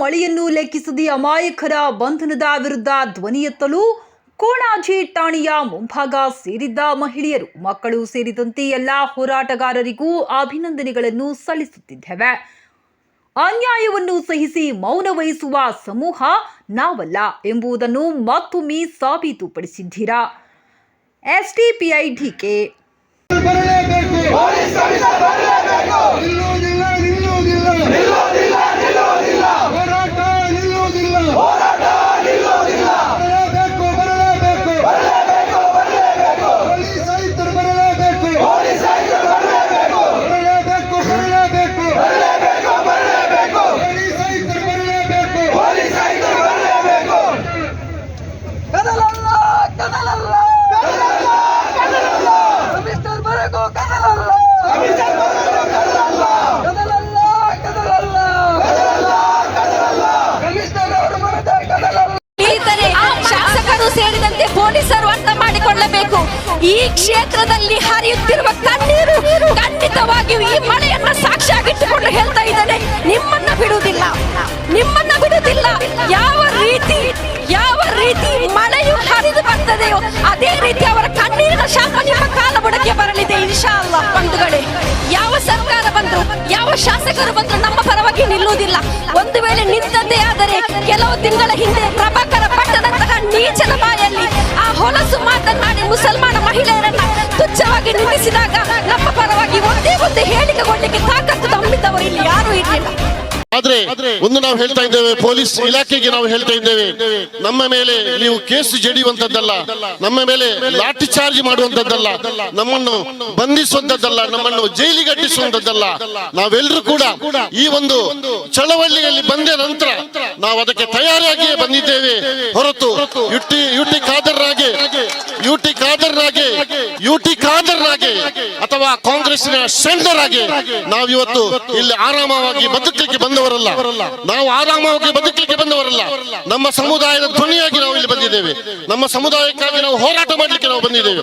ಮಳೆಯನ್ನು ಲೆಕ್ಕಿಸದಿ ಅಮಾಯಕರ ಬಂಧನದ ವಿರುದ್ಧ ಧ್ವನಿ ಎತ್ತಲು ಕೋಣಾಜಿ ಠಾಣೆಯ ಮುಂಭಾಗ ಸೇರಿದ್ದ ಮಹಿಳೆಯರು, ಮಕ್ಕಳು ಸೇರಿದಂತೆ ಎಲ್ಲ ಹೋರಾಟಗಾರರಿಗೂ ಅಭಿನಂದನೆಗಳನ್ನು ಸಲ್ಲಿಸುತ್ತಿದ್ದೇವೆ. ಅನ್ಯಾಯವನ್ನು ಸಹಿಸಿ ಮೌನ ವಹಿಸುವ ಸಮೂಹ ನಾವಲ್ಲ ಎಂಬುದನ್ನು ಮತ್ತೊಮ್ಮೆ ಸಾಬೀತುಪಡಿಸಿದ್ದೀರಾ? ಎಸ್ಡಿಪಿಐ ಡಿಕೆ ಮಾಡಿಕೊಳ್ಳಬೇಕು ಈ ಕ್ಷೇತ್ರದಲ್ಲಿ ಹರಿಯುತ್ತಿರುವ ಕಣ್ಣೀರು ಖಂಡಿತವಾಗಿಯೂ ಈ ಮಳೆಯನ್ನ ಸಾಕ್ಷಿಯಾಗಿಟ್ಟುಕೊಂಡು ಹೇಳ್ತಾ ಇದ್ದಾನೆ. ನಿಮ್ಮನ್ನ ಬಿಡುವುದಿಲ್ಲ. ನಿಮ್ಮನ್ನ ಬಿಡುವುದಿಲ್ಲ. ಯಾವ ರೀತಿ ಯಾವ ರೀತಿ ಮಳೆಯು ಹರಿದು ಬರ್ತದೆಯೋ ಅದೇ ರೀತಿ ಅವರ ಕಣ್ಣೀರಿನ ಶಾಪ ಕಾಲ ಬುಡಕ್ಕೆ ಬರಲಿದೆ ಇನ್ಶಾ ಅಲ್ಲ ಬಂಧುಗಳೇ, ಯಾವ ಸರ್ಕಾರ ಬಂದ್ರು, ಯಾವ ಶಾಸಕರು ಬಂದ್ರು ನಮ್ಮ ಪರವಾಗಿ ನಿಲ್ಲುವುದಿಲ್ಲ. ಒಂದು ವೇಳೆ ನಿಂತದ್ದೇ ಆದರೆ ಕೆಲವು ತಿಂಗಳ ಹಿಂದೆ ಪ್ರಭಾಕರ ಮುಸಲ್ಮಾನ ಮಹಿಳೆಯರನ್ನ ತುಚ್ಛವಾಗಿ ನಿಲ್ಲಿಸಿದಾಗ ನಮ್ಮ ಪರವಾಗಿ ಒಂದೇ ಒಂದು ಹೇಳಿಕೆ ಕೊಡ್ಲಿಕ್ಕೆ ತಾಕತ್ತು ತಮ್ಮಿದ್ದವರು ಇಲ್ಲಿ ಯಾರು ಇರಲಿಲ್ಲ. ಆದ್ರೆ ಒಂದು ನಾವು ಹೇಳ್ತಾ ಇದ್ದೇವೆ ಪೊಲೀಸ್ ಇಲಾಖೆಗೆ ನಾವು ಹೇಳ್ತಾ ಇದ್ದೇವೆ. ನಮ್ಮ ಮೇಲೆ ನೀವು ಕೇಸ್ ಜಡಿಯುವಂತದ್ದಲ್ಲ ನಮ್ಮ ಮೇಲೆ ಲಾಠಿ ಚಾರ್ಜ್ ಮಾಡುವಂತದ್ದಲ್ಲ ನಮ್ಮನ್ನು ಬಂಧಿಸುವಂತದ್ದಲ್ಲ ನಮ್ಮನ್ನು ಜೈಲಿಗೆ ಅಟ್ಟಿಸುವಂತದ್ದಲ್ಲ ನಾವೆಲ್ಲರೂ ಕೂಡ ಈ ಒಂದು ಚಳವಳಿಯಲ್ಲಿ ಬಂದ ನಂತರ ನಾವು ಅದಕ್ಕೆ ತಯಾರಿಯಾಗಿಯೇ ಬಂದಿದ್ದೇವೆ. ಹೊರತು ಯುಟಿ ಯುಟಿ ಖಾದರ್ನಾಗೆ ಯುಟಿ ಖಾದರ್ನಾಗೆ ಯುಟಿ ಖಾದರ್ನಾಗೆ ಅಥವಾ ಕಾಂಗ್ರೆಸ್ನ ಸೆಂಟರ್ ಆಗಿ ನಾವಿವತ್ತು ಇಲ್ಲಿ ಆರಾಮವಾಗಿ ಬದುಕಲಿಕ್ಕೆ ಬಂದವರಲ್ಲ. ನಾವು ಆರಾಮವಾಗಿ ಬದುಕಲಿಕ್ಕೆ ಬಂದವರಲ್ಲ. ನಮ್ಮ ಸಮುದಾಯದ ಧ್ವನಿಯಾಗಿ ನಾವು ಇಲ್ಲಿ ಬಂದಿದ್ದೇವೆ. ನಮ್ಮ ಸಮುದಾಯಕ್ಕಾಗಿ ನಾವು ಹೋರಾಟ ಮಾಡಲಿಕ್ಕೆ ನಾವು ಬಂದಿದ್ದೇವೆ.